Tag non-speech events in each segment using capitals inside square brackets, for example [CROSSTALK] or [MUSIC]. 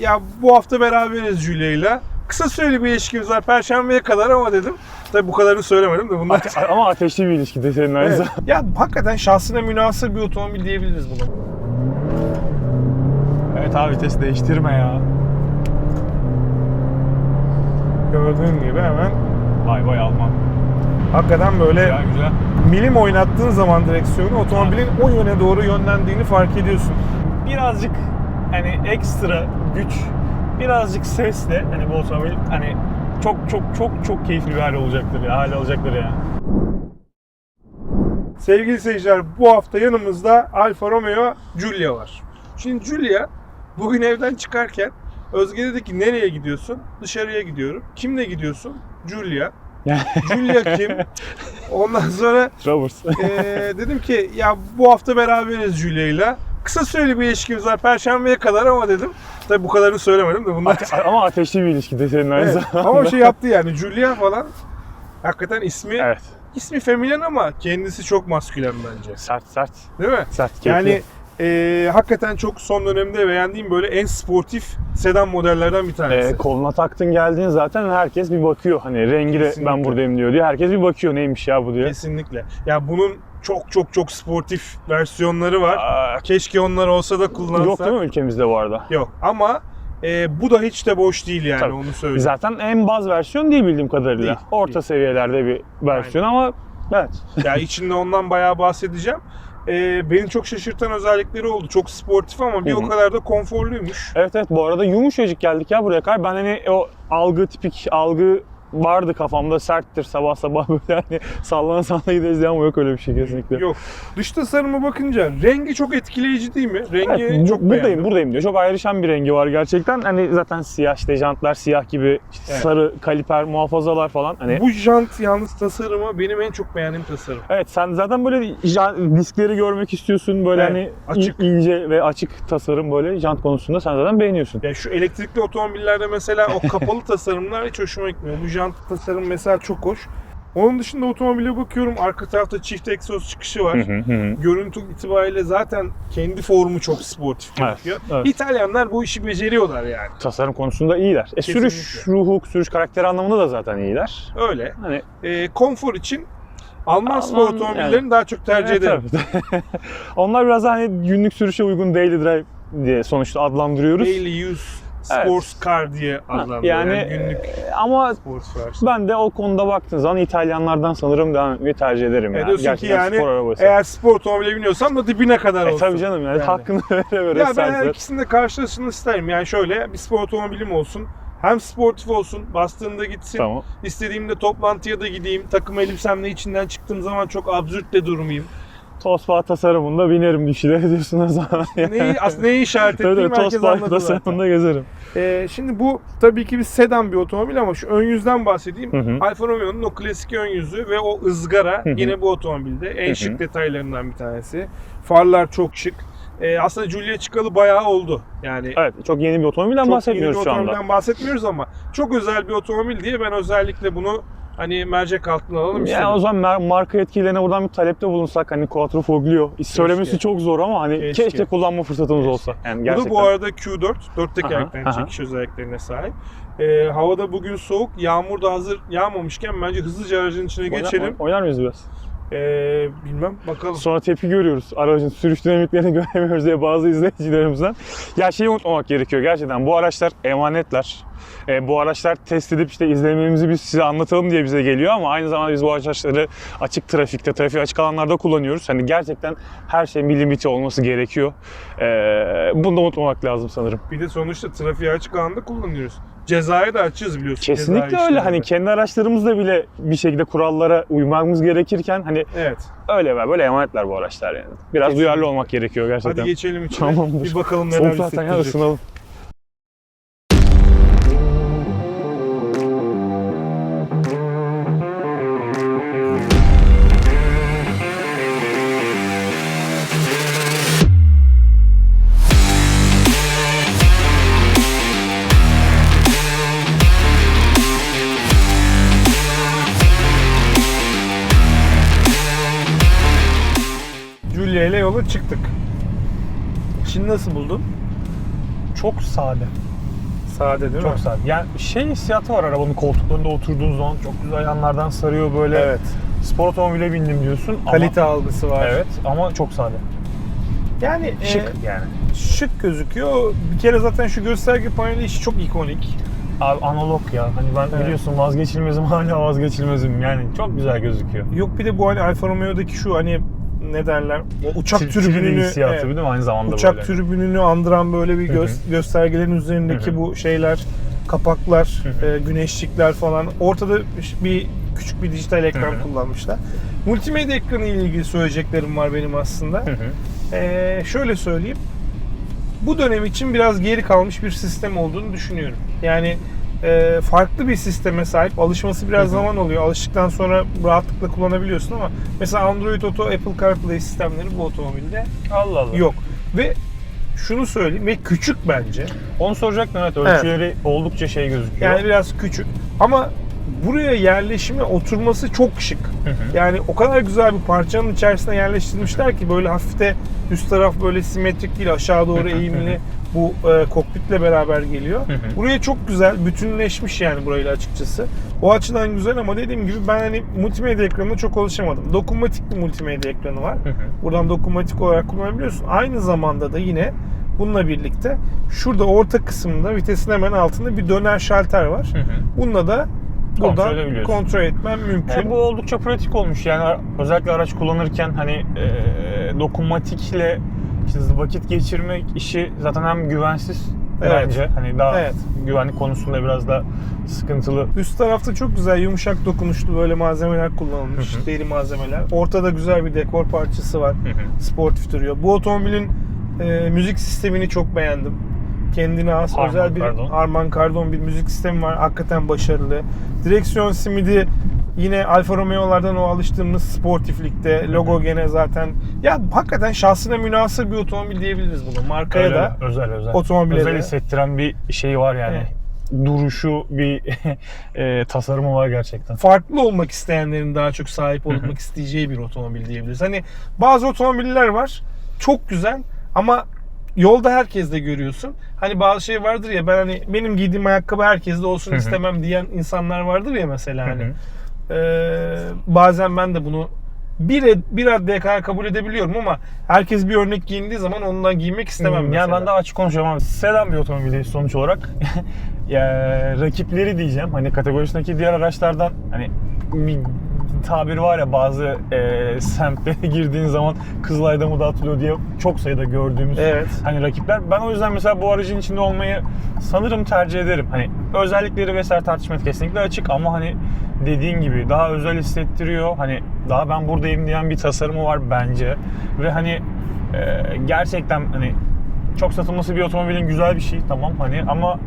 Ya bu hafta beraberiz Julia'yla. Kısa süreli bir ilişkimiz var Perşembeye kadar ama dedim. Tabii bu kadarını söylemedim de bunlar. Ate- ama ateşli bir ilişki de senin aynı Evet. Ya hakikaten şahsına münasır bir otomobil diyebiliriz buna. Evet abi vites değiştirme ya. Gördüğün gibi hemen Vay vay Alman. hakikaten böyle Güzel güzel. milim oynattığın zaman direksiyonu otomobilin o yöne doğru yönlendiğini fark ediyorsun. Birazcık hani ekstra güç, birazcık sesle hani bu otomobil hani çok çok çok çok keyifli bir hal olacaktır ya. Hal alacaktır yani. Sevgili seyirciler bu hafta yanımızda Alfa Romeo Giulia var. Şimdi Giulia bugün evden çıkarken Özge dedi ki nereye gidiyorsun? Dışarıya gidiyorum. Kimle gidiyorsun? Giulia. Giulia kim? [LAUGHS] Ondan sonra Travers. eee, dedim ki ya bu hafta beraberiz Giulia'yla. Kısa süreli bir ilişkimiz var Perşembeye kadar ama dedim. Tabii bu kadarını söylemedim de bunlar. Ate- ama ateşli bir ilişki de senin aynı Evet. zamanda. Ama şey yaptı yani Giulia falan. Hakikaten ismi Evet. ismi feminen ama kendisi çok maskülen bence. Sert sert. Değil mi? Sert keyifli. Yani e, hakikaten çok son dönemde beğendiğim böyle en sportif sedan modellerden bir tanesi. E, koluna taktın geldiğin zaten herkes bir bakıyor. Hani rengi de ben buradayım diyor diye. Herkes bir bakıyor neymiş ya bu diye. Kesinlikle. Ya bunun çok çok çok sportif versiyonları var. Aa, Keşke onlar olsa da kullansak. yok değil mi ülkemizde bu arada? Yok ama e, bu da hiç de boş değil yani Tabii. onu söyleyeyim. Zaten en baz versiyon değil bildiğim kadarıyla. Değil, Orta değil. seviyelerde bir versiyon ama evet. ya [LAUGHS] içinde ondan bayağı bahsedeceğim. E, beni çok şaşırtan özellikleri oldu. Çok sportif ama bir Hı o kadar da konforluymuş. Evet evet bu arada yumuşacık geldik ya buraya kadar. Ben hani o algı tipik algı vardı kafamda serttir sabah sabah [LAUGHS] böyle hani sallana sallana gideriz diye ama yok öyle bir şey kesinlikle. Yok. Dış tasarıma bakınca rengi çok etkileyici değil mi? Rengi Evet, çok buradayım beğendim. buradayım diyor. Çok ayrışan bir rengi var gerçekten. Hani zaten siyah işte jantlar siyah gibi işte Evet. sarı kaliper muhafazalar falan. Hani Bu jant yalnız tasarımı benim en çok beğendiğim tasarım. Evet sen zaten böyle jan- diskleri görmek istiyorsun böyle Evet, hani açık. in- ince ve açık tasarım böyle jant konusunda sen zaten beğeniyorsun. Ya şu elektrikli otomobillerde mesela o kapalı [LAUGHS] tasarımlar hiç hoşuma gitmiyor. Bu jant tasarım mesela çok hoş. Onun dışında otomobile bakıyorum. Arka tarafta çift egzoz çıkışı var. Hı hı hı. Görüntü itibariyle zaten kendi formu çok sportif Evet, gözüküyor. evet. İtalyanlar bu işi beceriyorlar yani. Tasarım konusunda iyiler. E, sürüş ruhu, sürüş karakteri anlamında da zaten iyiler. Öyle. Hani Ee, konfor için Alman spor Alman, otomobillerini yani. daha çok tercih Evet, ederim. [LAUGHS] Onlar biraz hani günlük sürüşe uygun daily drive diye sonuçta adlandırıyoruz. Daily use Evet. sports car diye adlandırıyor. yani, Yani, günlük e, ama sports versiyon. ben de o konuda baktığın zaman İtalyanlardan sanırım devam etmeyi tercih ederim E ya. diyorsun ki yani spor arabası. eğer spor otomobile biniyorsam da dibine kadar E olsun. tabii canım yani, Yani. hakkını [LAUGHS] vere vere Ya ben her sert. ikisini de karşılaşmasını isterim. Yani şöyle bir spor otomobilim olsun. Hem sportif olsun, bastığımda gitsin. Tamam. İstediğimde toplantıya da gideyim. Takım elbisemle içinden çıktığım zaman çok absürt de durmayayım. Tospa tasarımında binerim dişiyle [LAUGHS] diyorsun o zaman. Neyi, aslında neyi işaret ettiğimi tabii herkes anladı zaten. tasarımında gezerim. Ee, şimdi bu tabii ki bir sedan bir otomobil ama şu ön yüzden bahsedeyim. Hı hı. Alfa Romeo'nun o klasik ön yüzü ve o ızgara Hı hı. yine bu otomobilde en Hı hı. şık detaylarından bir tanesi. Farlar çok şık. Ee, aslında Giulia çıkalı bayağı oldu. Yani Evet çok yeni bir otomobilden çok bahsetmiyoruz yeni bir şu anda. otomobilden bahsetmiyoruz ama çok özel bir otomobil diye ben özellikle bunu hani mercek altına alalım istedim. Yani o zaman mar- marka etkilerine buradan bir talepte bulunsak hani Quattro Foglio. Söylemesi çok zor ama hani Keşke. keşke, kullanma fırsatımız Keşke. olsa. Yani Bu gerçekten. da bu arada Q4, dört aha. çekiş özelliklerine sahip. Ee, havada bugün soğuk, yağmur da hazır yağmamışken bence hızlıca aracın içine Oynar- geçelim. Oynar mıyız biraz? Ee, bilmem bakalım. Sonra tepki görüyoruz. Aracın sürüş dinamiklerini [LAUGHS] göremiyoruz diye bazı izleyicilerimizden. Ya şeyi unutmamak gerekiyor gerçekten. Bu araçlar emanetler. E, bu araçlar test edip işte izlememizi biz size anlatalım diye bize geliyor ama aynı zamanda biz bu araçları açık trafikte, trafiğe açık alanlarda kullanıyoruz. Hani gerçekten her şeyin bir limiti olması gerekiyor. E, bunu da unutmamak lazım sanırım. Bir de sonuçta trafiğe açık alanda kullanıyoruz. Cezaya da açığız biliyorsun. Kesinlikle öyle. Hani kendi araçlarımızda bile bir şekilde kurallara uymamız gerekirken hani Evet. öyle ve böyle emanetler bu araçlar yani. Biraz Kesinlikle. duyarlı olmak gerekiyor gerçekten. Hadi geçelim içine. Tamamdır. Bir bakalım neler Soğuk zaten ya ısınalım. Yola çıktık. Şimdi nasıl buldun? Çok sade. Sade değil Çok mi? sade. Yani şey hissiyatı var arabanın koltuklarında oturduğun zaman çok güzel yanlardan sarıyor böyle. Evet. Spor otomobile bindim diyorsun Kalite algısı var. ama evet ama çok sade. Yani Şık e, yani. şık gözüküyor. Bir kere zaten şu gösterge paneli işi çok ikonik. Abi analog ya. Hani ben Evet. biliyorsun vazgeçilmezim [LAUGHS] hala vazgeçilmezim. Yani çok güzel gözüküyor. Yok bir de bu hani Alfa Romeo'daki şu hani ne derler? O uçak Tri- türbününü 3D hissiyatı evet, değil mi aynı zamanda uçak böyle. türbününü andıran böyle bir göz, göstergelerin üzerindeki Hı hı. bu şeyler, kapaklar, Hı hı. e, güneşlikler falan. Ortada bir küçük bir dijital ekran Hı hı. kullanmışlar. Multimedya ekranı ile ilgili söyleyeceklerim var benim aslında. Hı hı. Ee, şöyle söyleyeyim. Bu dönem için biraz geri kalmış bir sistem olduğunu düşünüyorum. Yani e, farklı bir sisteme sahip. Alışması biraz zaman oluyor. Alıştıktan sonra rahatlıkla kullanabiliyorsun ama mesela Android Auto, Apple CarPlay sistemleri bu otomobilde Allah Allah. yok. Ve şunu söyleyeyim ve küçük bence. Onu soracaktım evet. Ölçüleri oldukça şey gözüküyor. Yani biraz küçük. Ama buraya yerleşimi oturması çok şık. Hı hı. Yani o kadar güzel bir parçanın içerisine yerleştirmişler ki böyle hafif de üst taraf böyle simetrik değil aşağı doğru eğimli bu e, kokpitle beraber geliyor. Hı hı. Buraya çok güzel bütünleşmiş yani burayla açıkçası. O açıdan güzel ama dediğim gibi ben hani multimedya ekranına çok alışamadım. Dokunmatik bir multimedya ekranı var. Hı hı. Buradan dokunmatik olarak kullanabiliyorsun. Aynı zamanda da yine bununla birlikte şurada orta kısmında vitesin hemen altında bir döner şalter var. Hı hı. Bununla da Kontrol buradan edebiliyorsun. kontrol etmen mümkün. Yani bu oldukça pratik olmuş. Yani özellikle araç kullanırken hani e, dokunmatikle işte vakit geçirmek işi zaten hem güvensiz Evet. bence. Hani daha Evet. güvenlik konusunda biraz da sıkıntılı. Üst tarafta çok güzel yumuşak dokunuşlu böyle malzemeler kullanılmış. Hı hı. Deri malzemeler. Ortada güzel bir dekor parçası var. Hı hı. Sportif duruyor. Bu otomobilin e, müzik sistemini çok beğendim. Kendine has Harman özel bir Kardon. Harman Kardon bir müzik sistemi var. Hakikaten başarılı. Direksiyon simidi yine Alfa Romeo'lardan o alıştığımız sportiflikte. Logo gene zaten ya hakikaten şahsına münasır bir otomobil diyebiliriz bunu. Markaya Öyle, da özel özel. otomobile özel de. hissettiren bir şey var yani. Duruşu bir [LAUGHS] e, tasarımı var gerçekten. farklı olmak isteyenlerin daha çok sahip olmak isteyeceği bir otomobil diyebiliriz. Hani bazı otomobiller var çok güzel ama yolda herkes de görüyorsun. Hani bazı şey vardır ya ben hani benim giydiğim ayakkabı herkes de olsun istemem diyen insanlar vardır ya mesela hani. Ee, bazen ben de bunu bir, bir raddeye kadar kabul edebiliyorum ama herkes bir örnek giyindiği zaman ondan giymek istemem Hmm. Yani ben daha açık konuşacağım abi. Sedan bir otomobili sonuç olarak. [LAUGHS] ya, rakipleri diyeceğim. Hani kategorisindeki diğer araçlardan hani bir tabiri var ya bazı e, semtlere [LAUGHS] girdiğin zaman Kızılay'da mı dağıtılıyor diye çok sayıda gördüğümüz Evet. hani rakipler. Ben o yüzden mesela bu aracın içinde olmayı sanırım tercih ederim. Hani özellikleri vesaire tartışmaya kesinlikle açık ama hani dediğin gibi daha özel hissettiriyor. Hani daha ben buradayım diyen bir tasarımı var bence. Ve hani e, gerçekten hani çok satılması bir otomobilin güzel bir şey tamam hani ama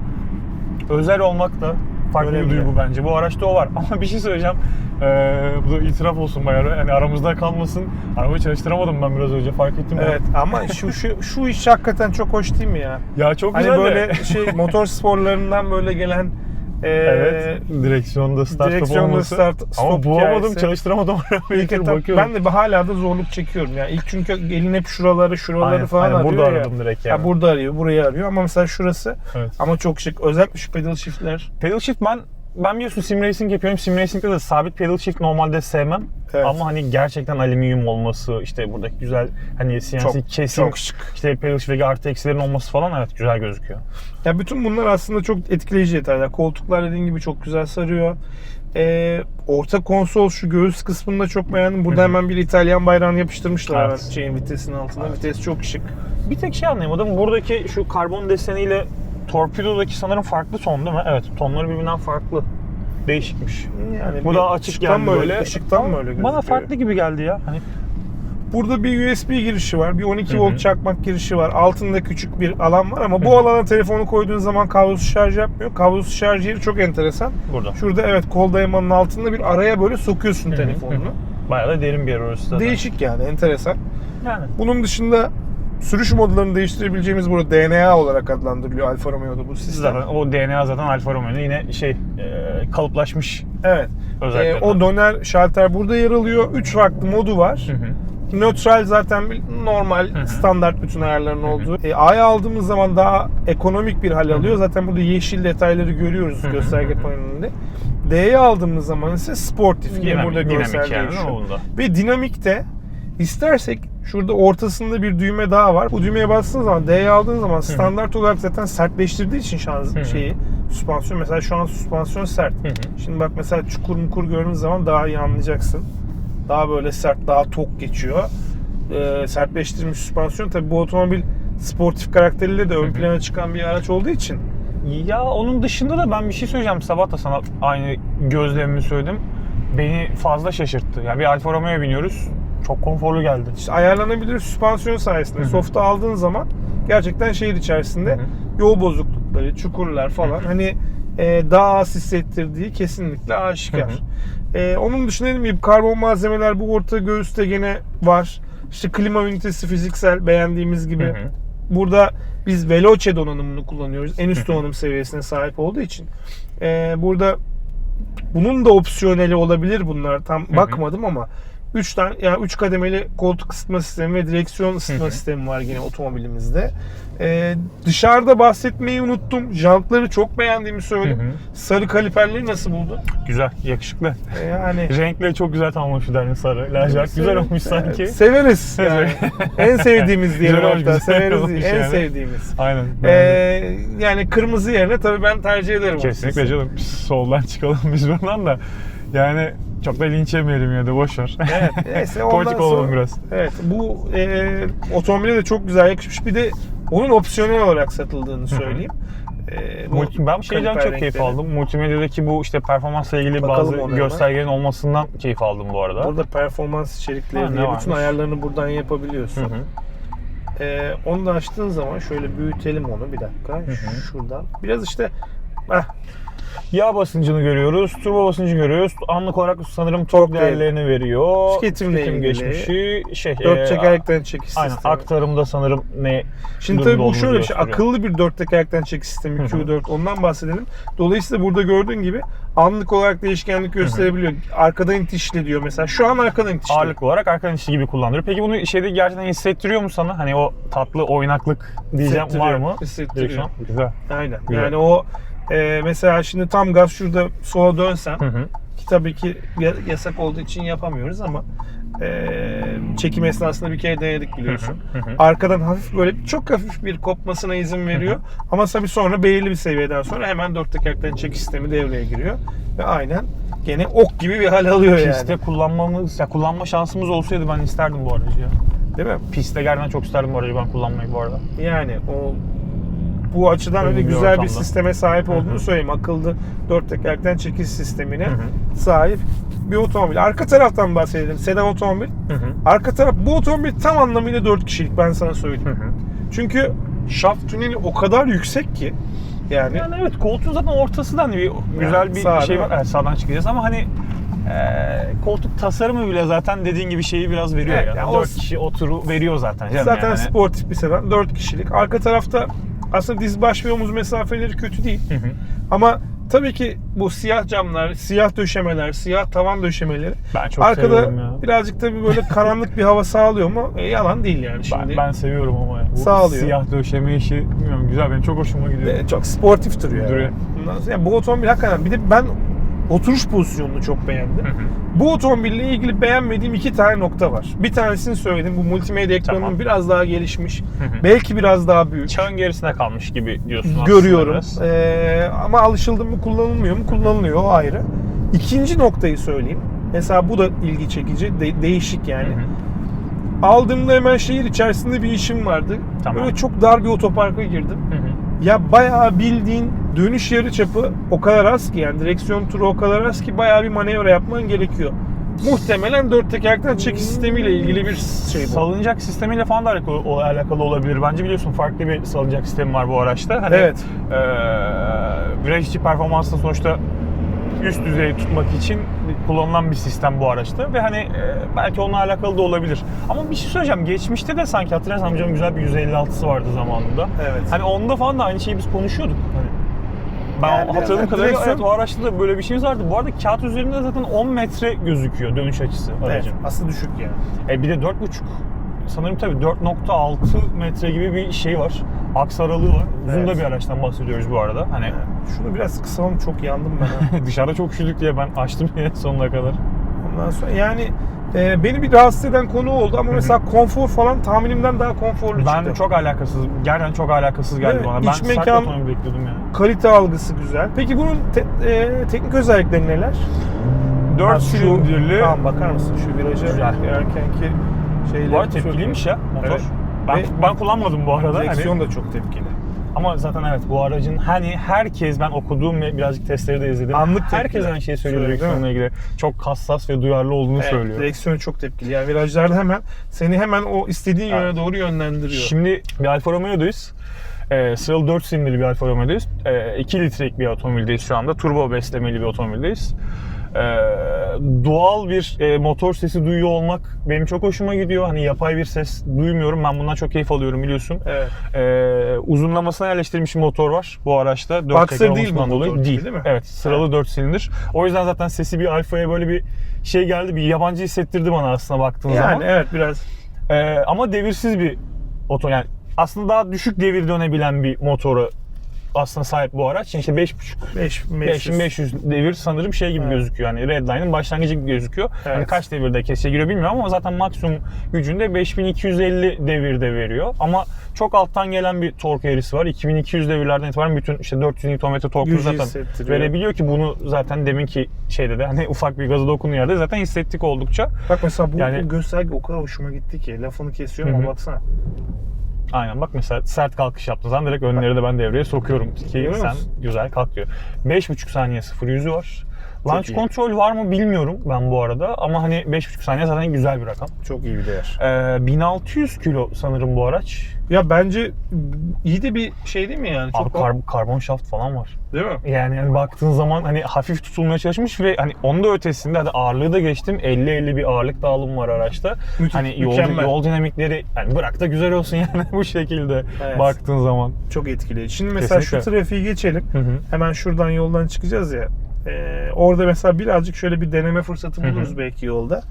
özel olmak da farklı Önemli. bir duygu bence. Bu araçta o var. [LAUGHS] Ama bir şey söyleyeceğim. Ee, bu da itiraf olsun bayağı. Yani aramızda kalmasın. Arabayı çalıştıramadım ben biraz önce fark ettim. Evet ama [LAUGHS] şu şu şu iş hakikaten çok hoş değil mi ya? Ya çok Hani güzel de. böyle şey [LAUGHS] motor sporlarından böyle gelen e, Evet. Direksiyonda start stop direksiyonda olması. start Ama stop bulamadım, hikayesi. çalıştıramadım arabayı. İlk etap- bakıyorum. ben de hala da zorluk çekiyorum ya. İlk çünkü elin hep şuraları şuraları Aynen, falan aynen. arıyor Burada ya. aradım direkt yani. Ha, burada arıyor, burayı arıyor ama mesela şurası Evet. ama çok şık. Özellikle şu pedal shift'ler. Pedal shift ben ben biliyorsun sim racing yapıyorum. Sim racing'de de sabit pedal shift normalde sevmem. Evet. Ama hani gerçekten alüminyum olması, işte buradaki güzel hani CNC Çok- kesim, çok şık. işte pedal shift'teki artı eksilerin olması falan evet güzel gözüküyor. Ya bütün bunlar aslında çok etkileyici detaylar. Koltuklar dediğin gibi çok güzel sarıyor. Ee, orta konsol şu göğüs kısmında çok beğendim. Burada Hı hı. hemen bir İtalyan bayrağını yapıştırmışlar Evet. hemen şeyin vitesinin altına. Vites çok şık. Bir tek şey anlayamadım. Buradaki şu karbon deseniyle torpidodaki sanırım farklı ton değil mi? Evet, tonları birbirinden farklı. Değişikmiş. Yani Bu daha açık geldi böyle. Ama mı öyle Bana gözüküyor? farklı gibi geldi ya. Hani Burada bir USB girişi var. Bir 12 Hı hı. volt çakmak girişi var. Altında küçük bir alan var ama bu alana telefonu koyduğun zaman kablosuz şarj yapmıyor. Kablosuz şarj yeri çok enteresan. burada. Şurada evet kol dayamanın altında bir araya böyle sokuyorsun telefonunu. Bayağı da derin bir yer orası zaten. Değişik yani enteresan. Yani. Bunun dışında sürüş modlarını değiştirebileceğimiz burada DNA olarak adlandırılıyor Alfa Romeo'da bu sistem. Zaten o DNA zaten Alfa Romeo'nun yine şey e, kalıplaşmış Evet. Özellikleri. o döner şalter burada yer alıyor. 3 farklı modu var. Hı hı. nötral zaten bir normal hı. standart bütün ayarların olduğu. E, A'ya aldığımız zaman daha ekonomik bir hal alıyor. Zaten burada yeşil detayları görüyoruz Hı hı, gösterge panelinde. D'ye aldığımız zaman ise sportif. Yine Dinamik, burada dinamik görsel yani. Ve dinamikte istersek şurada ortasında bir düğme daha var. Bu düğmeye bastığın zaman D'ye aldığın zaman standart olarak zaten sertleştirdiği için şans şeyi süspansiyon mesela şu an süspansiyon sert. Şimdi bak mesela çukur mukur gördüğün zaman daha iyi anlayacaksın. Daha böyle sert, daha tok geçiyor. Ee, sertleştirilmiş süspansiyon tabii bu otomobil sportif karakteriyle de ön plana çıkan bir araç olduğu için Ya onun dışında da ben bir şey söyleyeceğim. Sabah da sana aynı gözlemimi söyledim. Beni fazla şaşırttı. Ya bir Alfa Romeo'ya biniyoruz. Çok konforlu geldi. işte ayarlanabilir süspansiyon sayesinde Hı hı. soft'a aldığın zaman gerçekten şehir içerisinde Hı hı. yol bozuklukları, çukurlar falan hani e, daha az hissettirdiği kesinlikle aşikar. E, onun dışında dediğim gibi karbon malzemeler bu orta göğüste gene var. İşte klima ünitesi fiziksel beğendiğimiz gibi. Hı hı. Burada biz Veloce donanımını kullanıyoruz. En üst donanım seviyesine sahip olduğu için. E, burada bunun da opsiyoneli olabilir bunlar. Tam bakmadım ama 3 tane yani 3 kademeli koltuk ısıtma sistemi ve direksiyon ısıtma sistemi var yine otomobilimizde. Ee, dışarıda bahsetmeyi unuttum. Jantları çok beğendiğimi söyledim. Sarı kaliperleri nasıl buldun? Güzel, yakışıklı. Ee, yani [LAUGHS] Renkleri çok güzel tamamlamış derni sarı. Lacivert güzel olmuş sanki. Severiz. [LAUGHS] Yani. en sevdiğimiz [LAUGHS] diyelim Güzel olmuş, hatta. güzel Severiz olmuş değil. En yani. sevdiğimiz. Aynen. Ee, yani kırmızı yerine tabii ben tercih ederim. Kesinlikle açıkçası. canım. Soldan çıkalım biz buradan da. Yani çok da linç yemeyelim ya da boş ver. Evet, [LAUGHS] neyse ondan Politik olalım sonra- biraz. Evet bu e, otomobile de çok güzel yakışmış. Bir de onun opsiyonel olarak satıldığını söyleyeyim. E, bu Multi, ben şeyden çok keyif aldım. Multimedyadaki bu işte performansla ilgili Bakalım bazı ona hemen. göstergelerin olmasından keyif aldım bu arada. Burada performans içerikleri Ha, diye bütün ayarlarını buradan yapabiliyorsun. Hı hı. E, onu da açtığın zaman şöyle büyütelim onu bir dakika. hı. Şuradan. Biraz işte Heh, Yağ basıncını görüyoruz, turbo basıncını görüyoruz. Anlık olarak sanırım tork değerlerini veriyor. Tüketimle ilgili. geçmişi, şey, dört tekerlekten çekiş Aynen, sistemi. aktarımda sanırım ne Şimdi tabii bu şöyle bir şey. Akıllı bir dört tekerlekten çekiş sistemi Q4. Ondan bahsedelim. Dolayısıyla burada gördüğün gibi anlık olarak değişkenlik gösterebiliyor. Arkadan itişli diyor mesela. Şu an arkadan itişli. ağırlık olarak arkadan işi gibi kullandırıyor. Peki bunu şeyde gerçekten hissettiriyor mu sana? Hani o tatlı oynaklık diyeceğim var mı? hissettiriyor. Direksiyon. Güzel. Aynen. Güzel. Yani o e, mesela şimdi tam gaz şurada sola dönsem Hı hı. ki tabii ki ya- yasak olduğu için yapamıyoruz ama e, çekim esnasında bir kere denedik biliyorsun. Hı hı. Arkadan hafif böyle çok hafif bir kopmasına izin veriyor. Ama tabii sonra belirli bir seviyeden sonra hemen dört tekerlekten çekiş sistemi devreye giriyor. Ve aynen gene ok gibi bir hal alıyor yani. Pistte kullanmamız, ya kullanma şansımız olsaydı ben isterdim bu aracı ya. Değil mi? Pistte gerçekten çok isterdim bu aracı ben kullanmayı bu arada. Yani o bu açıdan öyle bir güzel bir ortamda. sisteme sahip olduğunu söyleyeyim. Akıllı dört tekerlekten çekiş sistemine Hı hı. sahip bir otomobil. Arka taraftan bahsedelim. Sedan otomobil. Hı hı. Arka taraf bu otomobil tam anlamıyla 4 kişilik ben sana söyleyeyim. Hı hı. Çünkü şaft tüneli o kadar yüksek ki yani Yani evet koltuğun zaten ortasında hani bir güzel bir sağ, şey var. Evet, sağdan çıkacağız ama hani eee, koltuk tasarımı bile zaten dediğin gibi şeyi biraz veriyor Evet, ya. ya o- 4 kişi oturu veriyor zaten zaten yani. sportif bir sedan 4 kişilik. Arka tarafta aslında diz baş ve omuz mesafeleri kötü değil. Hı hı. Ama tabii ki bu siyah camlar, siyah döşemeler, siyah tavan döşemeleri Ben çok arkada ya. birazcık tabii böyle karanlık bir hava sağlıyor mu? E, yalan değil yani şimdi. Ben, ben seviyorum ama ya. Bu Sağlıyor. Siyah döşeme işi bilmiyorum güzel benim çok hoşuma gidiyor. E, çok sportif duruyor. Duruyor. Yani. Sonra- yani bu otomobil hakikaten bir de ben oturuş pozisyonunu çok beğendim. Hı hı. Bu otomobille ilgili beğenmediğim iki tane nokta var. Bir tanesini söyledim. Bu multimedya ekranının Tamam. biraz daha gelişmiş. Hı hı. Belki biraz daha büyük. Çağın gerisine kalmış gibi diyorsun aslında görüyorum. Ee, ama alışıldı mı kullanılmıyor mu? Kullanılıyor o ayrı. İkinci noktayı söyleyeyim. Mesela bu da ilgi çekici, de- değişik yani. Hı hı. Aldığımda hemen şehir içerisinde bir işim vardı. Tamam. Böyle çok dar bir otoparka girdim. Hı hı. Ya bayağı bildiğin dönüş yarı çapı o kadar az ki yani direksiyon turu o kadar az ki bayağı bir manevra yapman gerekiyor. Muhtemelen dört tekerlekten çekiş sistemiyle ilgili bir şey bu. Salıncak sistemiyle falan da alakalı, o- alakalı olabilir. Bence biliyorsun farklı bir salıncak sistemi var bu araçta. Hani, Evet. eee viraj içi performansını sonuçta üst düzey tutmak için kullanılan bir sistem bu araçta ve hani eee, belki onunla alakalı da olabilir. Ama bir şey söyleyeceğim. Geçmişte de sanki hatırlarsan amcamın güzel bir 156'sı vardı zamanında. Evet. Hani onda falan da aynı şeyi biz konuşuyorduk. Hani Ben Yani hatırladığım yani kadarıyla direksiyon- evet o araçta da böyle bir şeyimiz vardı. Bu arada kağıt üzerinde zaten 10 metre gözüküyor dönüş açısı Evet, aracın. aslında düşük yani. E bir de 4.5 sanırım tabii 4.6 metre gibi bir şey var. Aks aralığı var. Uzun Evet. da bir araçtan bahsediyoruz bu arada. Hani Şunu biraz kısalım çok yandım ben. [LAUGHS] dışarıda çok üşüdük diye ben açtım yine [LAUGHS] sonuna kadar. Ondan sonra yani e, beni bir rahatsız eden konu oldu ama mesela konfor falan tahminimden daha konforlu Ben çıktı. çok alakasız, gerçekten çok alakasız geldi Evet, bana. Ben sert mekan- otomobil bekliyordum yani. Kalite algısı güzel. Peki bunun te- e, teknik özellikleri neler? 4 Ha, silindirli. Tamam bakar mısın şu viraja Güzel. girerkenki şeyler. Bu arada tepkiliymiş ya motor. Evet. Ben, Ve ben kullanmadım bu arada. Hani, Direksiyon da çok tepkili. Ama zaten evet bu aracın hani herkes ben okuduğum ve birazcık testleri de izledim. Anlık herkes tepkiler. aynı şeyi söylüyor Söylüyor, direksiyonla ilgili. Çok hassas ve duyarlı olduğunu Evet, söylüyor. direksiyon çok tepkili. Yani virajlarda hemen seni hemen o istediğin yöne Evet. doğru yönlendiriyor. Şimdi bir Alfa Romeo'dayız. Ee, sıralı 4 silindirli bir Alfa Romeo'dayız. Ee, 2 litrelik bir otomobildeyiz şu anda. Turbo beslemeli bir otomobildeyiz. Ee, doğal bir e, motor sesi duyuyor olmak benim çok hoşuma gidiyor. Hani yapay bir ses duymuyorum. Ben bundan çok keyif alıyorum biliyorsun. Evet. Ee, uzunlamasına yerleştirilmiş bir motor var bu araçta. 4 Boxer değil olmasından motor dolayı değil. değil mi? Evet, sıralı 4 silindir. O yüzden zaten sesi bir Alfa'ya böyle bir şey geldi, bir yabancı hissettirdi bana aslında baktığın Yani zaman. evet biraz Ee, ama devirsiz bir oto yani aslında daha düşük devir dönebilen bir motoru aslında sahip bu araç. İşte 5.5 5 5500 devir sanırım şey gibi Evet. gözüküyor. Yani Redline'ın başlangıcı gibi gözüküyor. Hani Evet. kaç devirde kesiye giriyor bilmiyorum ama zaten maksimum gücünde 5250 devirde veriyor. Ama çok alttan gelen bir tork eğrisi var. 2200 devirlerden itibaren bütün işte 400 Nm Gücü zaten verebiliyor ki bunu zaten deminki şeyde de hani ufak bir gaza dokunduğu yerde zaten hissettik oldukça. Bak mesela bu, Yani- gösterge o kadar hoşuma gitti ki. Lafını kesiyorum hı. ama baksana. Aynen bak mesela sert kalkış yaptığın zaman direkt önleri de ben devreye sokuyorum ki sen güzel kalk diyor. 5.5 saniye 0 yüzü var. Launch iyi. kontrol var mı bilmiyorum ben bu arada ama hani 5.5 saniye zaten güzel bir rakam. Çok iyi bir değer. Ee, 1600 kilo sanırım bu araç. Ya bence iyi de bir şey değil mi yani? Abi Çok kar- karbon şaft falan var. değil mi? Yani, yani baktığın zaman hani hafif tutulmaya çalışmış ve hani onun da ötesinde hadi ağırlığı da geçtim 50-50 bir ağırlık dağılımı var araçta. Müthiş, hani yol, mükemmel. yol dinamikleri yani bırak da güzel olsun [LAUGHS] yani bu şekilde Evet. baktığın zaman. Çok etkileyici. Şimdi mesela Kesinlikle. şu trafiği geçelim. Hı hı. Hemen şuradan yoldan çıkacağız ya. Ee, orada mesela birazcık şöyle bir deneme fırsatı buluruz belki yolda.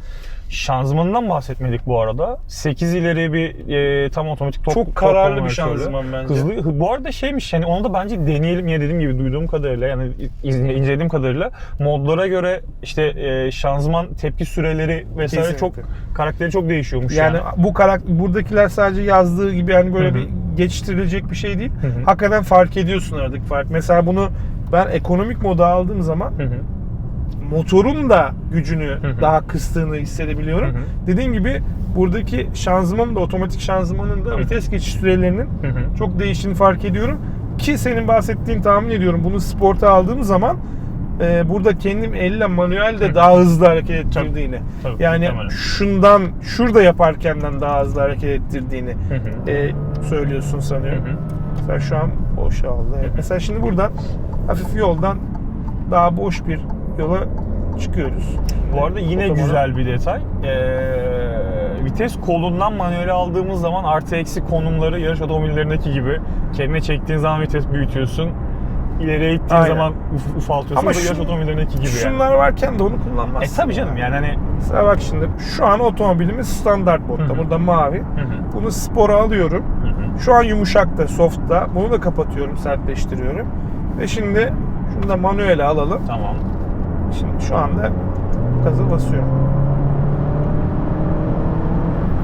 Şanzımanından bahsetmedik bu arada. 8 ileri bir e, tam otomatik top, Çok top kararlı bir şanzıman bence. Hızlı. hı- Bu arada şeymiş hani onu da bence deneyelim ya dediğim gibi duyduğum kadarıyla yani incelediğim kadarıyla modlara göre işte e, şanzıman tepki süreleri vesaire Kesinlikle. çok karakteri çok değişiyormuş yani. Yani bu karakter buradakiler sadece yazdığı gibi yani böyle Hı hı. bir geçiştirilecek bir şey değil. Hı hı. Hakikaten fark ediyorsun aradaki fark. Mesela bunu ben ekonomik moda aldığım zaman Hı hı. motorun da gücünü hı. daha kıstığını hissedebiliyorum. Hı hı. Dediğim gibi buradaki şanzımanın da otomatik şanzımanın da Hı. vites geçiş sürelerinin Hı hı. çok değiştiğini fark ediyorum. Ki senin bahsettiğin tahmin ediyorum bunu sporta aldığım zaman e, burada kendim elle manuel de Hı. daha hızlı hareket ettirdiğini. Tabii, Yani muhtemelen. şundan şurada yaparkenden daha hızlı hareket ettirdiğini Hı hı. e, söylüyorsun Hı sanıyorum. hı. Mesela şu an boşaldı. Evet. Mesela şimdi buradan hafif yoldan daha boş bir yola çıkıyoruz. Bu arada yine Otobana- güzel bir detay. Ee, vites kolundan manuel aldığımız zaman artı eksi konumları yarış otomobillerindeki gibi kendine çektiğin zaman vites büyütüyorsun. İleriye gittiğin Aynen. zaman uf- ufaltıyorsun. Ama da yarış şu- otomobillerindeki gibi yani. Şunlar varken de onu kullanmazsın. E tabii canım yani hani Mesela bak şimdi şu an otomobilimiz standart modda. Hı hı. Burada mavi. Hı hı, Bunu spora alıyorum. hı hı. Şu an yumuşakta, softta. Bunu da kapatıyorum, sertleştiriyorum. Ve şimdi şunu da manuele alalım. tamam. Şimdi şu anda gaza basıyorum.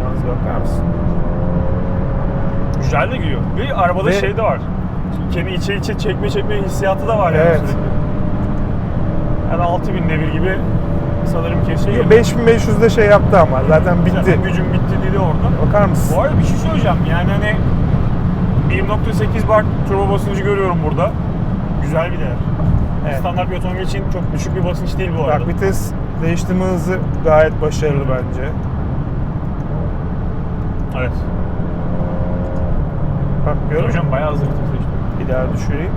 Yalnız bakar mısın? Güzel de gidiyor. Ve arabada Ve- şey de var. Kendi içe içe çekme çekme hissiyatı da var yani. Evet. sürekli. Yani 6000 devir gibi sanırım kesiyor. Yo, 5500'de şey yaptı ama zaten bitti. Zaten gücüm bitti dedi orada. Bakar mısın? Bu arada bir şey söyleyeceğim. Yani hani 1.8 bar turbo basıncı görüyorum burada. Güzel bir değer. Evet. Standart bir otomobil için çok düşük bir basınç değil bu arada. Bak vites değiştirme hızı gayet başarılı bence. Evet. Bak görüyor musun? Hocam bayağı hızlı vites değiştiriyor. Bir daha düşüreyim.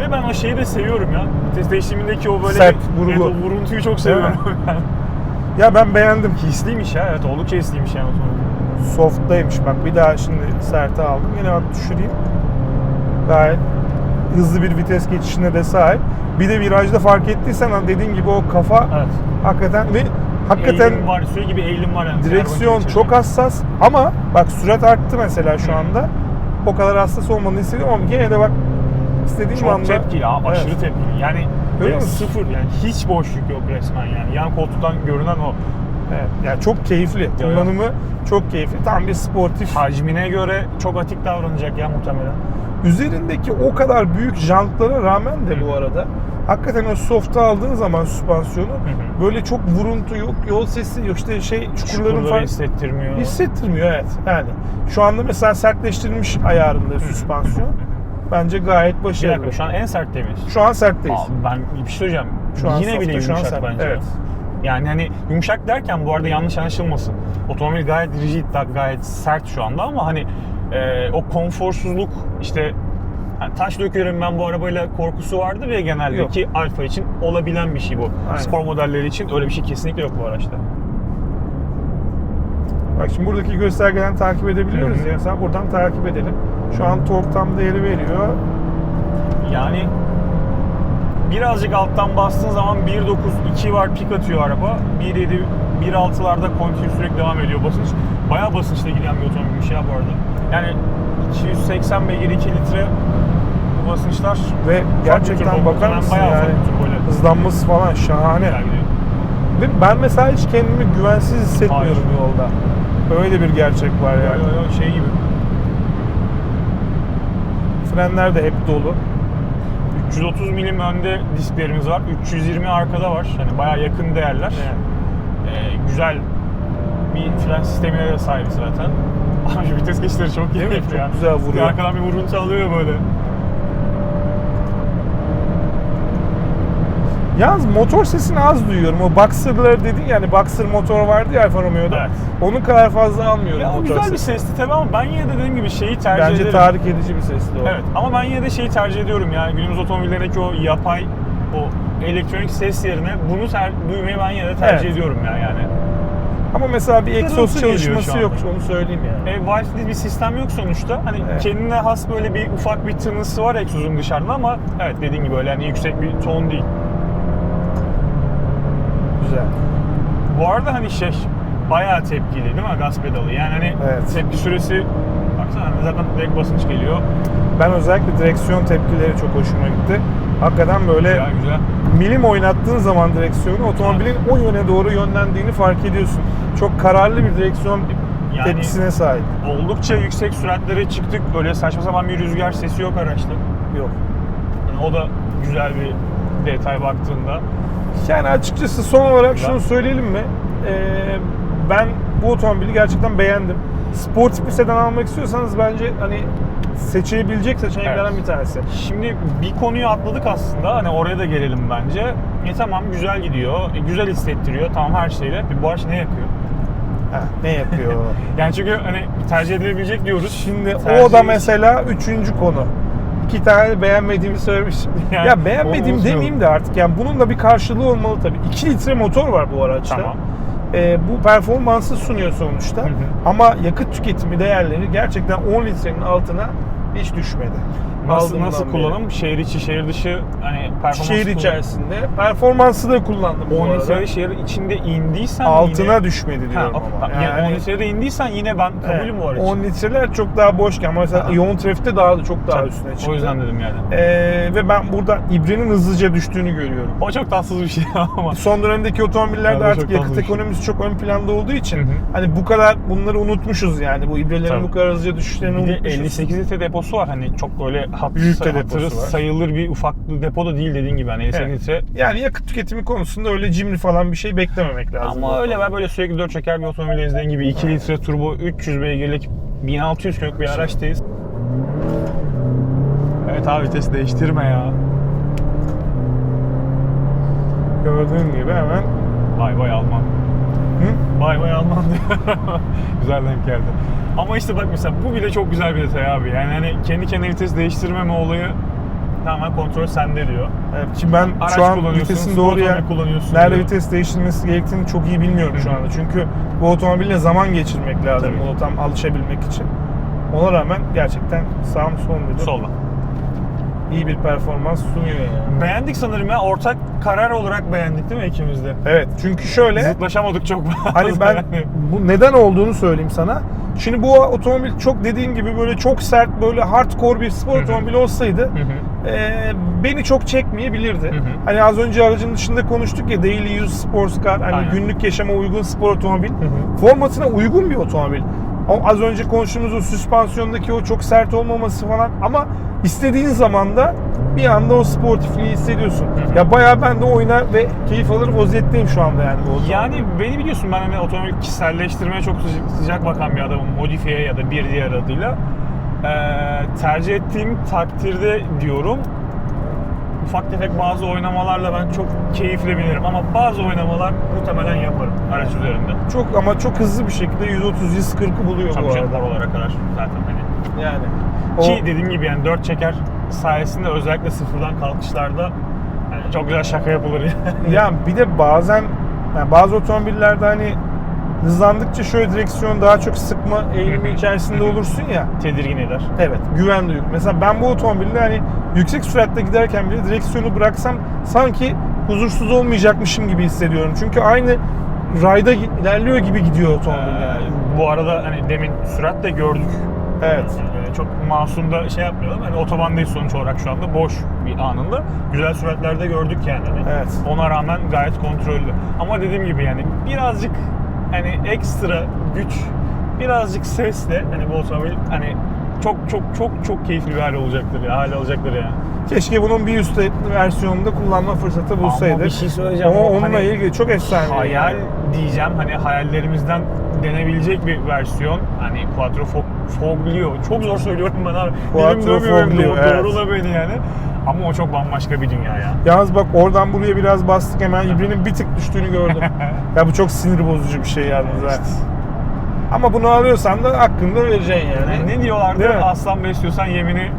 Ve ben o şeyi de seviyorum ya. Vites değişimindeki o böyle Sert bir- vurgu. Evet, o vuruntuyu çok seviyorum. [LAUGHS] Ya ben beğendim. Hisliymiş ya. Evet oldukça hisliymiş yani otomobil. Soft'taymış bak bir daha şimdi serte aldım. Yine bak düşüreyim. Gayet hızlı bir vites geçişine de sahip. Bir de virajda fark ettiysen hani dediğin gibi o kafa Evet. hakikaten ve hakikaten Eğilim var, sürekli bir eğilim var yani. direksiyon çok hassas ama bak sürat arttı mesela şu anda. O kadar hassas olmadığını hissediyorum ama gene de bak istediğim Çok anda tepkili ya, aşırı Evet. tepkili. Yani Öyle e, mi? sıfır yani hiç boşluk yok resmen yani. Yan koltuktan görünen o. Evet, yani çok keyifli. Kullanımı çok keyifli. Tam bir sportif. Hacmine göre çok atik davranacak ya muhtemelen. Üzerindeki o kadar büyük jantlara rağmen de bu arada hakikaten o soft'a aldığın zaman süspansiyonu hı. böyle çok vuruntu yok, yol sesi yok, işte şey çukurların Çukurları falan hissettirmiyor. hissettirmiyor evet. Yani şu anda mesela sertleştirilmiş ayarında süspansiyon bence gayet Bir başarılı. dakika şu an en sert temiz. Şu an sertteyiz. Abi ben bir şey söyleyeceğim. Şu an Yine softa, bile şu an yumuşak sert. bence. Evet. Yani hani yumuşak derken bu arada yanlış anlaşılmasın. Otomobil gayet rigid, gayet sert şu anda ama hani e, o konforsuzluk işte hani taş döküyorum ben bu arabayla korkusu vardır ya genelde Yok. ki Alfa için olabilen bir şey bu. Aynen. Spor modelleri için öyle bir şey kesinlikle yok bu araçta. Bak şimdi buradaki göstergeden takip edebiliyoruz Hı hı. ya. Sen buradan takip edelim. Şu an tork tam değeri veriyor. Yani birazcık alttan bastığın zaman 1.9 2 var pik atıyor araba. 1.7 1.6'larda kontinü sürekli devam ediyor basınç. Bayağı basınçla giden bir otomobilmiş ya bu arada. Yani 280 beygir 2 litre basınçlar Ve gerçekten bakar mısın bayağı yani turboyla hızlanması falan şahane. Ve ben mesela hiç kendimi güvensiz hissetmiyorum Hayır. yolda. Öyle bir gerçek var yani. Yo, yo, yo, şey gibi. Frenler de hep dolu. 330 milim önde disklerimiz var. 320 arkada var. Hani bayağı yakın değerler. Ee, güzel bir fren sistemine de sahip zaten. [LAUGHS] Şu vites geçişleri çok keyifli ya. güzel vuruyor. Arkadan bir vuruntu alıyor böyle. Yalnız motor sesini az duyuyorum. O Boxer'ları dedin yani Boxer motor vardı ya Alfa Romeo'da. Evet. Onun kadar fazla almıyorum Ya o motor güzel bir sesti tabii ama ben yine de dediğim gibi şeyi tercih Bence ederim. tahrik edici bir sesti o. Evet ama ben yine de şeyi tercih ediyorum yani günümüz otomobillerindeki o yapay o elektronik ses yerine bunu ter- duymayı ben yine de tercih Evet. ediyorum ya yani. Ama mesela bir egzoz çalışması yok onu söyleyeyim yani. E, Valve'li bir sistem yok sonuçta. Hani Evet. kendine has böyle bir ufak bir tınısı var egzozun dışarıda ama evet dediğin gibi öyle hani yüksek bir ton değil. Güzel. Bu arada hani şey bayağı tepkili değil mi gaz pedalı? Yani hani Evet. tepki süresi baksana zaten direkt basınç geliyor. Ben özellikle direksiyon tepkileri çok hoşuma gitti. Hakikaten böyle Güzel güzel. milim oynattığın zaman direksiyonu otomobilin o yöne doğru yönlendiğini fark ediyorsun. Çok kararlı bir direksiyon Yani- tepkisine sahip. Oldukça yüksek süratlere çıktık. Böyle saçma sapan bir rüzgar sesi yok araçta. Yok. Yani o da güzel bir detay baktığında. Yani açıkçası son olarak şunu söyleyelim mi? Ee, ben bu otomobili gerçekten beğendim. Sportif bir sedan almak istiyorsanız bence hani seçilebilecek seçeneklerden Evet. bir tanesi. Şimdi bir konuyu atladık aslında. Hani oraya da gelelim bence. E tamam güzel gidiyor. E, güzel hissettiriyor. Tamam her şeyle. E, bu araç ne yakıyor? Ha, ne yapıyor? [LAUGHS] Yani çünkü hani tercih edilebilecek diyoruz. Şimdi Tercih- o da mesela üçüncü konu. İki tane beğenmediğimi söylemiştim. [LAUGHS] Yani ya beğenmediğim demeyeyim de artık yani bunun da bir karşılığı olmalı tabii. 2 litre motor var bu araçta. Tamam. Ee, bu performansı sunuyor sonuçta. Hı hı. Ama yakıt tüketimi değerleri gerçekten 10 litrenin altına hiç düşmedi. Nasıl, nasıl kullanım? Şehir içi, şehir dışı hani performans Şehir içerisinde. Performansı da kullandım bu 10 arada. litre şehir içinde indiysen Altına yine... düşmedi Ha, diyorum o- ama. yani 10 litrede indiysen yine ben kabulüm bu araç. 10 litreler çok daha boşken ama mesela Aha. yoğun trafikte daha da çok daha Tabii, üstüne çıktı. O yüzden dedim yani. Ee, ve ben burada ibrenin hızlıca düştüğünü görüyorum. O çok tatsız bir şey [LAUGHS] ama. Son dönemdeki otomobillerde Ya artık çok yakıt bir şey. ekonomisi çok ön planda olduğu için Hı hı. hani bu kadar bunları unutmuşuz yani bu ibrelerin Tabii. bu kadar hızlıca düşüşlerini Bir unutmuşuz. 58 litre deposu var hani çok böyle hat, Büyük de hatırı sayılır bir ufaklı depo da değil dediğin gibi hani 58 Evet. litre. Yani yakıt tüketimi konusunda öyle cimri falan bir şey beklememek lazım. Ama öyle ben böyle sürekli 4 çeker bir otomobil izlediğin gibi 2 litre turbo 300 beygirlik 1600 kiloluk bir araçtayız. Evet abi vites değiştirme ya. Gördüğün gibi hemen Bay bay Alman. Hı? Bay bay Alman diyor. [LAUGHS] güzel denk geldi. Ama işte bak mesela bu bile çok güzel bir detay abi. Yani hani kendi kendine vites değiştirmeme olayı tamamen kontrol sende diyor. Evet, şimdi ben Araç şu an vitesin doğru yer, kullanıyorsun nerede diyor. vites değiştirmesi gerektiğini çok iyi bilmiyorum şu Hı hı. anda. Çünkü bu otomobille zaman geçirmek lazım Tabii. ona tam alışabilmek için. Ona rağmen gerçekten sağım son dedi. Solda. İyi bir performans sunuyor yani. Beğendik sanırım ya. Ortak karar olarak beğendik değil mi ikimiz de? Evet çünkü şöyle Zıtlaşamadık çok fazla. hani ben bu neden olduğunu söyleyeyim sana. Şimdi bu otomobil çok dediğin gibi böyle çok sert böyle hardcore bir spor otomobili olsaydı e, beni çok çekmeyebilirdi. Hani az önce aracın dışında konuştuk ya daily use sports car hani Aynen. günlük yaşama uygun spor otomobil. Formatına uygun bir otomobil. O az önce konuştuğumuz o süspansiyondaki o çok sert olmaması falan ama istediğin zaman da bir anda o sportifliği hissediyorsun. hı. Ya bayağı ben de oynar ve keyif alır vaziyetteyim şu anda yani bu. Yani beni biliyorsun ben hani otomobil kişiselleştirmeye çok sıcak, sıcak bakan bir adamım. Modifiye ya da bir diğer adıyla. Ee, tercih ettiğim takdirde diyorum ufak tefek bazı oynamalarla ben çok keyifle binerim ama bazı oynamalar muhtemelen yaparım araç üzerinde. çok ama çok hızlı bir şekilde 130-140'ı buluyor bu Tabii canım arada. olarak araç zaten hani. Yani. Ki dediğim gibi yani dört çeker sayesinde özellikle sıfırdan kalkışlarda yani çok güzel şaka yapılır yani. ya bir de bazen yani bazı otomobillerde hani hızlandıkça şöyle direksiyon daha çok sıkma eğilimi içerisinde olursun ya. Tedirgin eder. Evet, güven duygu. Mesela ben bu otomobilde hani yüksek süratle giderken bile direksiyonu bıraksam sanki huzursuz olmayacakmışım gibi hissediyorum. Çünkü aynı rayda ilerliyor gibi gidiyor otomobil Ee, yani. bu arada hani demin sürat de gördük. Evet. Yani çok masum da şey yapmayalım. Hani otobandayız sonuç olarak şu anda boş bir anında. Güzel süratlerde gördük yani. Hani Evet. Ona rağmen gayet kontrollü. Ama dediğim gibi yani birazcık hani ekstra güç, birazcık sesle hani bu otomobil hani çok çok çok çok keyifli bir hal olacaktır ya. Hal alacaktır yani. Keşke bunun bir üst versiyonunda kullanma fırsatı bulsaydık. Ama bir şey söyleyeceğim. Ama onunla hani ilgili çok efsane. Hayal diyeceğim hani hayallerimizden denebilecek bir versiyon. Hani Quattrofoglio. Çok zor söylüyorum ben abi. Dilim dönmüyor evet. Doğrula beni yani. Ama o çok bambaşka bir dünya ya. Yalnız bak oradan buraya biraz bastık hemen ibrenin bir tık düştüğünü gördüm. [LAUGHS] ya bu çok sinir bozucu bir şey yalnız ha. Ama bunu alıyorsan da hakkında vereceksin yani. Ne diyorlardı? Değil mi? Aslan besliyorsan yemini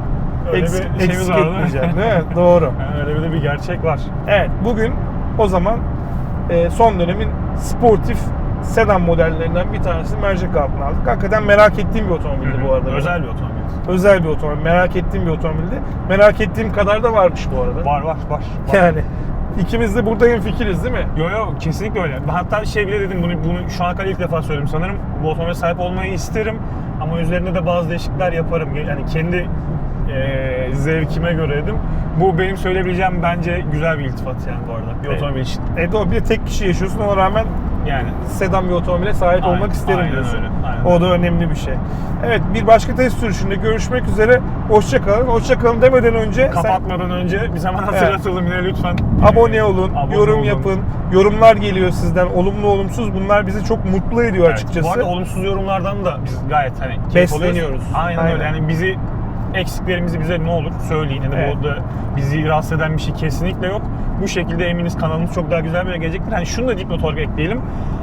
öyle Eksik, bir şeyimiz eksik var etmeyeceksin değil mi? Doğru. [LAUGHS] Yani öyle bir de bir gerçek var. Evet bugün o zaman e, son dönemin sportif sedan modellerinden bir tanesini mercek altına aldık. Hakikaten merak ettiğim bir otomobildi bu arada. Özel bir otomobil. Özel bir otomobil. Merak ettiğim bir otomobildi. Merak ettiğim kadar da varmış bu arada. Var var var. var. Yani ikimiz de burada hemfikiriz değil mi? Yo yo kesinlikle öyle. Ben hatta şey bile dedim bunu bunu şu ana kadar ilk defa söyledim sanırım. Bu otomobile sahip olmayı isterim ama üzerinde de bazı değişiklikler yaparım. Yani kendi eee, zevkime göre dedim. Bu benim söyleyebileceğim bence güzel bir iltifat yani bu arada. Bir Evet. otomobil için. E doğru bir de tek kişi yaşıyorsun ona rağmen Yani sedan bir otomobile sahip Aynen, olmak isterim aynen diyorsun. öyle, aynen o da önemli bir şey. Evet bir başka test sürüşünde görüşmek üzere. Hoşça kalın. Hoşça kalın demeden önce sen kapatmadan önce biz hemen hatırlatalım yine lütfen. abone olun, Abone yorum olun. yapın. Yorumlar geliyor sizden. Olumlu olumsuz. Bunlar bizi çok mutlu ediyor Evet, açıkçası. Bu arada olumsuz yorumlardan da biz gayet hani keyif. Besleniyoruz. Aynen, Aynen. öyle. Yani bizi eksiklerimizi bize ne olur söyleyin. Yani Evet. bu da bizi rahatsız eden bir şey kesinlikle yok. Bu şekilde eminiz kanalımız çok daha güzel bir yere gelecektir. Hani şunu da dipnot olarak ekleyelim.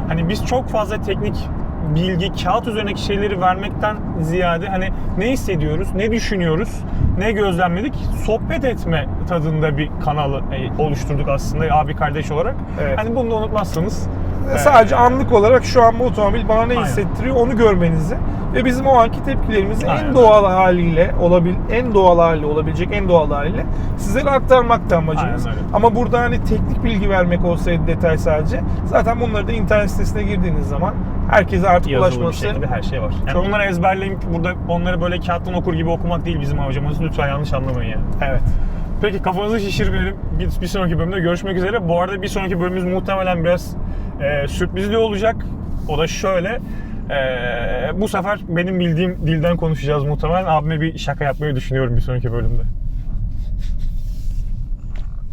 Hani biz çok fazla teknik bilgi, kağıt üzerindeki şeyleri vermekten ziyade hani ne hissediyoruz, ne düşünüyoruz, ne gözlemledik, sohbet etme tadında bir kanalı e, oluşturduk aslında abi kardeş olarak. Evet. Hani bunu da unutmazsanız. E, Sadece anlık olarak şu an bu otomobil bana ne Aynen. hissettiriyor onu görmenizi ve bizim o anki tepkilerimizi Aynen. en doğal haliyle olabil en doğal haliyle olabilecek en doğal haliyle sizlere aktarmak da amacımız. Ama burada hani teknik bilgi vermek olsaydı detay sadece zaten bunları da internet sitesine girdiğiniz zaman herkese artık yazılı bir ulaşması şekilde her şey var. Yani Çok- onları ezberleyip burada onları böyle kağıttan okur gibi okumak değil bizim amacımız. Lütfen yanlış anlamayın yani. evet. Peki kafanızı şişirmeyelim. Bir, bir sonraki bölümde görüşmek üzere. Bu arada bir sonraki bölümümüz muhtemelen biraz e, sürprizli olacak. O da şöyle. e, bu sefer benim bildiğim dilden konuşacağız muhtemelen. Abime bir şaka yapmayı düşünüyorum bir sonraki bölümde.